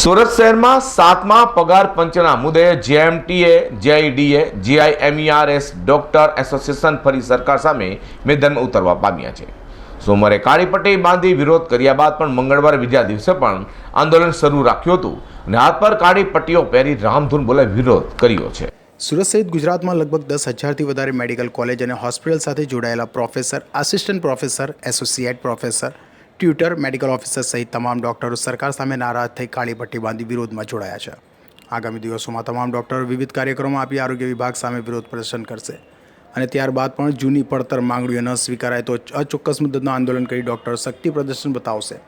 સુરત શહેરમાં સાતમા પગાર પંચના મુદ્દે જેએમટીએ, જેઆઈડીએ, જીઆઈએમઈઆરએસ, ડોક્ટર એસોસિએશન ફરી સરકાર સામે મેદાનમાં ઉતરવા પામ્યા છે. સોમવારે કાળી પટ્ટી બાંધી વિરોધ કર્યા બાદ પણ મંગળવારે બીજા દિવસે પણ આંદોલન શરૂ રાખ્યું હતું અને હાથ પર કાળી પટ્ટીઓ પહેરી રામધૂન બોલે વિરોધ કર્યો છે. સુરત સહિત ગુજરાતમાં લગભગ દસ હજારથી વધારે મેડિકલ કોલેજ અને હોસ્પિટલ સાથે જોડાયેલા professor, assistant professor, associate professor tutor medical officer સહિત તમામ ડોક્ટરો સરકાર સામે નારાજ થઈ કાળી પટ્ટી બાંધી વિરોધમાં જોડાયા છે. આગામી દિવસોમાં તમામ ડોક્ટરો વિવિધ કાર્યક્રમો આપી આરોગ્ય વિભાગ સામે વિરોધ પ્રદર્શન કરશે. અને ત્યારબાદ પણ જૂની પડતર માંગણીઓ ન સ્વીકારાય તો અચોક્કસ મુદ્દતનું આંદોલન કરી ડોક્ટર શક્તિ પ્રદર્શન બતાવશે.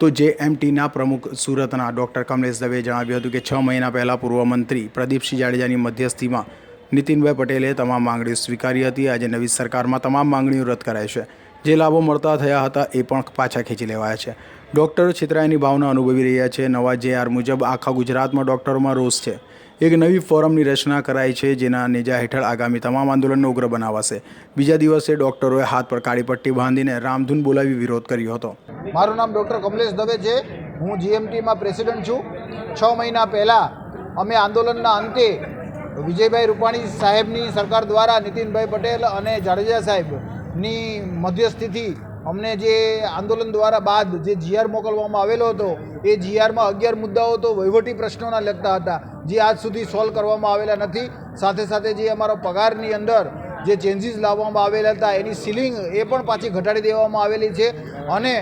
તો જે એમટીના પ્રમુખ સુરતના ડૉક્ટર કમલેશ દવેએ જણાવ્યું હતું કે છ મહિના પહેલાં પૂર્વ મંત્રી પ્રદીપસિંહ જાડેજાની મધ્યસ્થીમાં નીતિનભાઈ પટેલે તમામ માંગણીઓ સ્વીકારી હતી. આજે નવી સરકારમાં તમામ માંગણીઓ રદ કરાઈ છે. જે લાભો મળતા થયા હતા એ પણ પાછા ખેંચી લેવાયા છે. ડૉક્ટરો છેતરાયાની ભાવના અનુભવી રહ્યા છે. નવા જે આર મુજબ આખા ગુજરાતમાં ડૉક્ટરોમાં રોષ છે. એક નવી ફોરમની રચના કરાઈ છે જેના નેજા હેઠળ આગામી તમામ આંદોલનનો ઉગ્ર બનાવાશે. બીજા દિવસે ડૉક્ટરોએ હાથ પર કાળી પટ્ટી બાંધીને રામધૂન બોલાવી વિરોધ કર્યો હતો. મારું નામ ડૉક્ટર કમલેશ દવે છે. હું જીએમટીમાં પ્રેસિડન્ટ છું. છ મહિના પહેલાં અમે આંદોલનના અંતે વિજયભાઈ રૂપાણી સાહેબની સરકાર દ્વારા નીતિનભાઈ પટેલ અને જાડેજા સાહેબની મધ્યસ્થીથી અમને જે આંદોલન દ્વારા બાદ જે જીઆર મોકલવામાં આવેલો હતો, એ જીઆરમાં અગિયાર મુદ્દાઓ તો વહીવટી પ્રશ્નોના લગતા હતા, જે આજ સુધી સોલ્વ કરવામાં આવેલા નથી. સાથે સાથે જે અમારો પગારની અંદર જે ચેન્જીસ લાવવામાં આવેલા હતા, એની સીલિંગ એ પણ પાછી ઘટાડી દેવામાં આવેલી છે. અને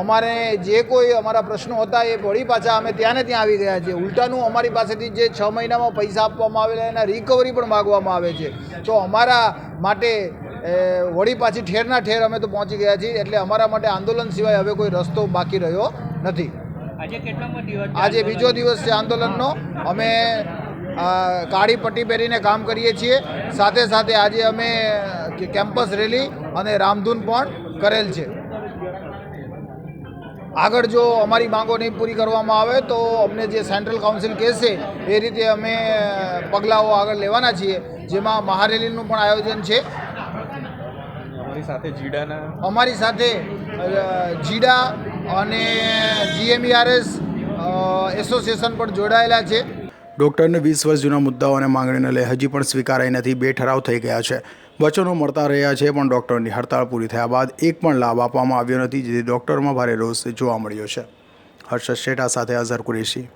અમારે જે કોઈ અમારા પ્રશ્નો હતા એ વળી પાછા અમે ત્યાં ને ત્યાં આવી ગયા છે ઉલટાનું અમારી પાસેથી જે છ મહિનામાં પૈસા આપવામાં આવેલા એના રિકવરી પણ માગવામાં આવે છે. તો અમારા માટે વળી પાછી ઠેરના ઠેર અમે તો પહોંચી ગયા છીએ. એટલે અમારા માટે આંદોલન સિવાય હવે કોઈ રસ્તો બાકી રહ્યો નથી. આજે બીજો દિવસ છે આંદોલનનો. અમે કાળી પટ્ટી પહેરીને કામ કરીએ છીએ. સાથે સાથે આજે અમે કેમ્પસ રેલી અને રામધૂન પણ કરેલ છે. આગળ જો અમારી માંગો નહીં પૂરી કરવામાં આવે તો અમને જે સેન્ટ્રલ કાઉન્સિલ કહેશે એ રીતે અમે પગલાઓ આગળ લેવાના છીએ જેમાં મહારેલીનું પણ આયોજન છે. અમારી સાથે જીડાના અમારી સાથે જીડા અને જીએમઈઆરએસ એસોસિએશન પણ જોડાયેલા છે. ડૉક્ટરને વીસ વર્ષ જૂના મુદ્દાઓ અને માંગણીને લઈ હજી પણ સ્વીકારાઈ નથી. બે ઠરાવ થઈ ગયા છે. વચનો મળતા રહ્યા છે, પણ ડૉક્ટરની હડતાળ પૂરી થયા બાદ એક પણ લાભ આપવામાં આવ્યો નથી, જેથી ડૉક્ટરોમાં ભારે રોષ જોવા મળ્યો છે. હર્ષદ શેઠા સાથે અઝહર કુરેશી.